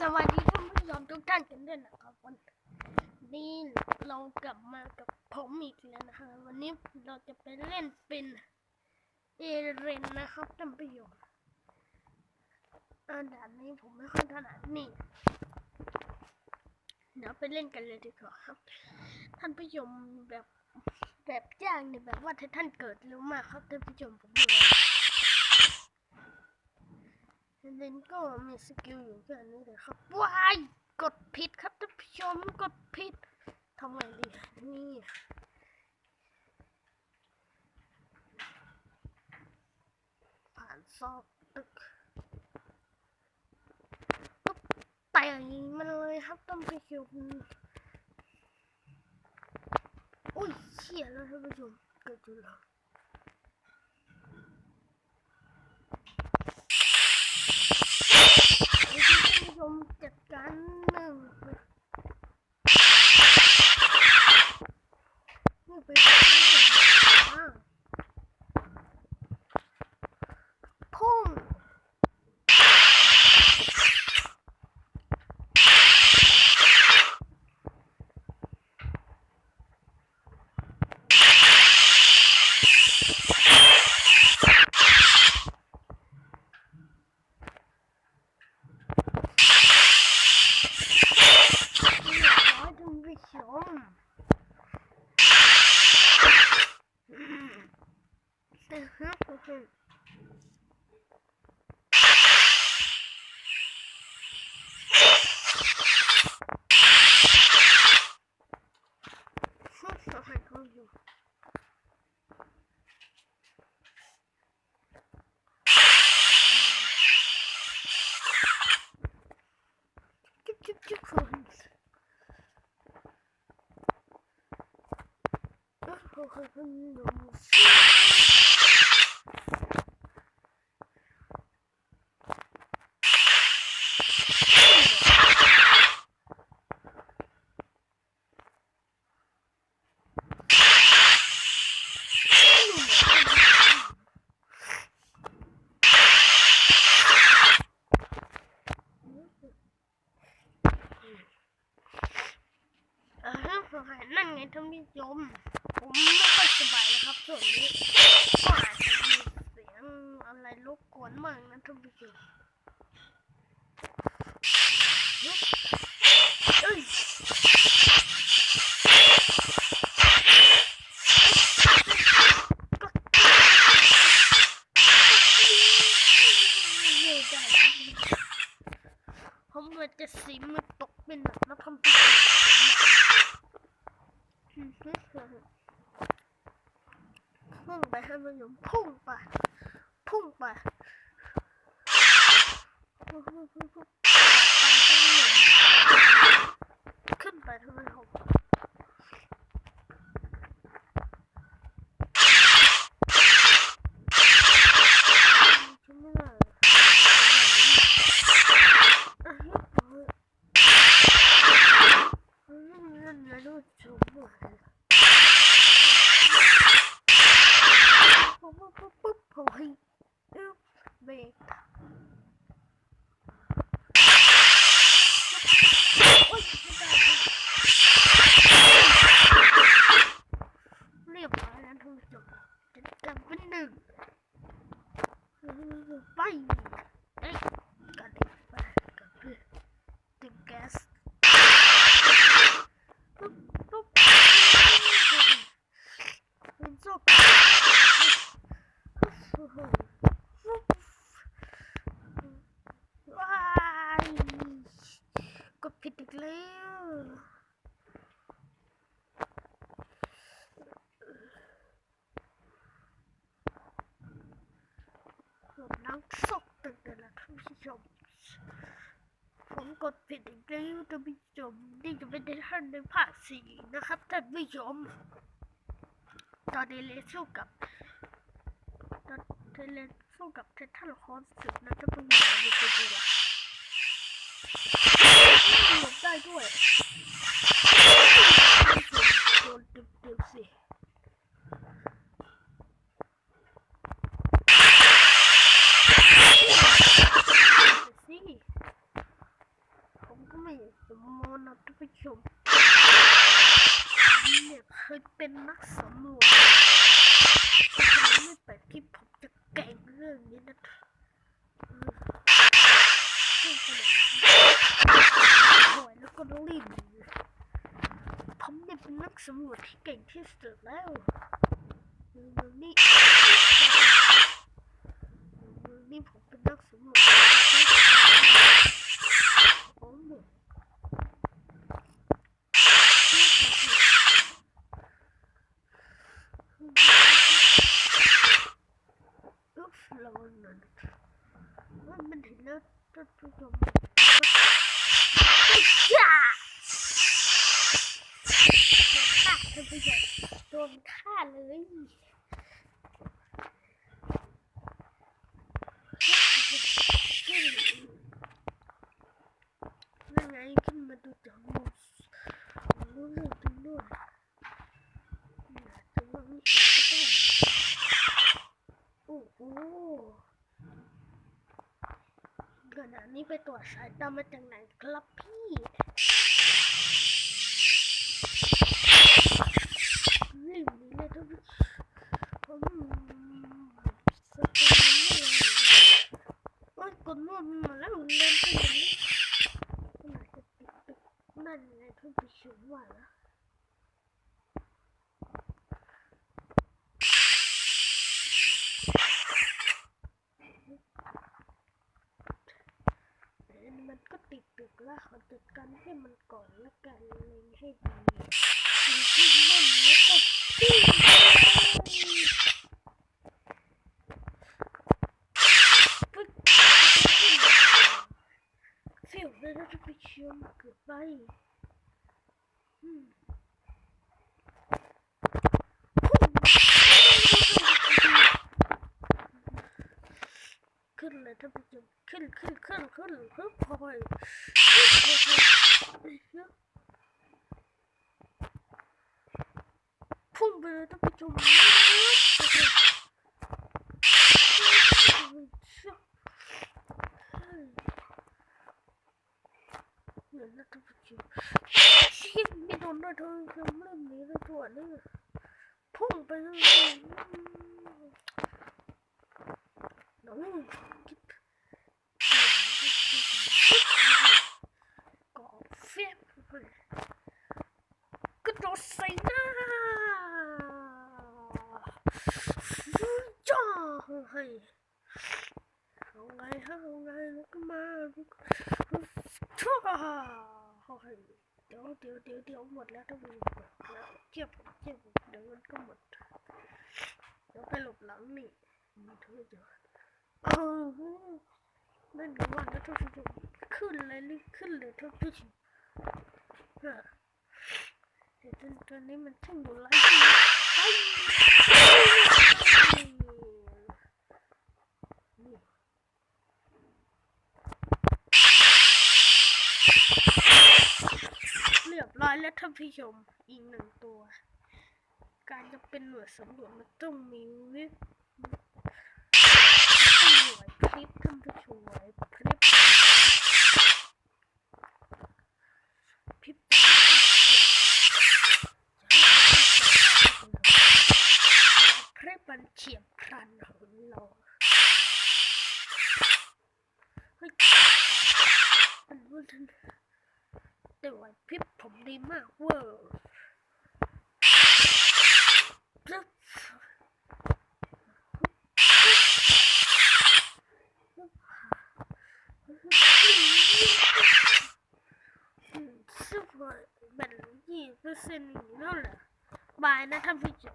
สวัสดีท่านผู้ชมทุกท่านกันด้วยนะครับวันนี้เรากลับมากับผมอีกแล้วนะคะวันนี้เราจะไปเล่นเป็นเอเรนนะครับท่านผู้ชมอันด่านนี้ผมไม่ค่อยถนัดนี่เดี๋ยวไปเล่นกันเลยดีกว่าครับ ท่านผู้ชมแบบแบบย่างเนี่ยแบบว่าถ้าท่านเกิดเร็วมากครับท่านผู้ชมผมดู เลนก็มีสกิลอยู่แค่นี้เลยครับว้ายกดผิดครับท่านผู้ชมกดผิดทำไงดีนี่ผ่านซอกตึกปุ๊บแต่มันเลยครับท่านผู้ชมอุ้ยเชี่ยแล้วท่านผู้ชมเกิดจุดแล้วธีท่านผู้ชม จัดการหนึ่งนี่ไปทำให้เห็นบ้างพุ่งเรียบร้อยท่านผู้ชมอืมอือฮึอือฮึฮึสหัสเขาอยู่ จุ๊บจุ๊บจุ๊บคนโอ้โหคนหนุ่มอ่าฮะนั่นไงท่านผู้ชมผมไม่ค่อยสบายนะครับส่วนนี้ก็อาจจะมีเสียงอะไรรบกวนมากนะท่านผู้ชมเอ้ย ผมว่าจะสีมือตกเป็นแบบแล้วทำเป็นพุ่งไปให้มันอยู่พุ่งไปพุ่งไปพุ่งพุ่งพุ่งพุ่งขึ้นไปทำไมผมฉันไม่ได้อะฮึนั่นนะดูชมหมดเลยปุ๊บปุ๊บปุ๊บปุ๊บโอ้ยอึ๊บเบรกโอ๊ยไม่ได้เรียบร้อยแล้วทุกจบจะกลับเป็นหนึ่งไปเอ้ยกระดิ่งไปกับเพื่อนติดแก๊ส ปุ๊บปุ๊บเป็นโซ่ว้ายกดผิดอีกแล้ว ผมนั่งตึกเลยนะท่านผู้ชมผมกดผิดอีกแล้วท่านผู้ชมนี่จะเป็นในท่านในภาคสี่นะครับท่านผู้ชมตอนนี้เลสู้กับตอนเทเลสู้กับเททันคอนสึกนะท่านผู้ชมดูไปดูละหลบได้ด้วยโดนเต็มๆสิสิ ชมผมเนี่ยเคยเป็นนักสำรวจแต่ไม่แปลกที่ผมจะเก่งเรื่องนี้นะเออพูดไปเลยโอยแล้วก็รีบหนีผมเนี่ยเป็นนักสำรวจที่เก่งที่สุดแล้วเมืองนี้เมืองนี้ผมเป็นนักสำรวจที่เก่งที่สุดผมเนี่ย ลูกเราหน่อยว่ามันเห็นแล้วท่านผู้ชมจ้า โดนฆ่าท่านผู้ชมโดนฆ่าเลยนั่นไงขึ้นมาดูจอมูรู้เรื่องจริงด้วยแต่ว่าไม่เห็นก็ต้อง โอ้โหขณะ นี้ไปตรวจสายตามาจากไหนครับพี่รีบหนีเลยทุกผมสเตนไม่เลยกดนวดมาแล้วเล่นไปอย่างนี้น่าจะติดนั่นไงทุกผู้ชมว่าแล้วอันมัน ก็ติดตึกแล้วขอจัดการให้มันก่อนแล้วกันเลยให้ดีมีที่นั่นแล้วก็ปิ้งปึ๊กเสียวเลยนะท่านผู้ชมเกือบไปอืม นเลยท่านผู้ชมขึ้นขึ้นขึ้นขึ้นฮึบพอยฮึบพอยพุ่งไปเลยท่านผู้ชมเดี๋ยวนะท่านผู้ชมชี่ยไม่โดนด้วยท่านผู้ชมเรื่องนี้แล้วตัวนี้พุ่งไปเลยน้องกิ๊บ ก็เฟียบกระโดดใส่หน้าจ้าเฮ้ ยเอาไงฮะเอาไงแล้วก็มาชั่วเฮ้ยเดี๋ยวเดี๋ยวเดี๋ยวเดี๋ยวหมดแล้วต้องมีหมดแล้วเทียบเทียบเดี๋ยวมันก็หมดเดี๋ยวไปหลบหลังนี่มีเธอเดี๋ยวเออนั่นก็ว่าแล้วท่านผู้ชมขึ้นเลยรีบขึ้นเลยท่านผู้ชมฮะเดี๋ยวตอนนี้มันช่างดูไลฟ์นี่นี่เรียบร้อย แล้วท่านผู้ชมอีกหนึ่งตัว การจะเป็นหน่วยสำรวจมันต้องมีวิต้องมีไหวพริปท่านผู้ชมไหวพริบพริบพริบมันเฉียบพลันของเราเฮ้ยมันรู้ทันแต่ไหวพ ยมดีมากเวอร์พริบซึ่งแบตยี่เปอร์เซ็นต์อย่นี้แล้วเหละบายนะท่านผู้ชม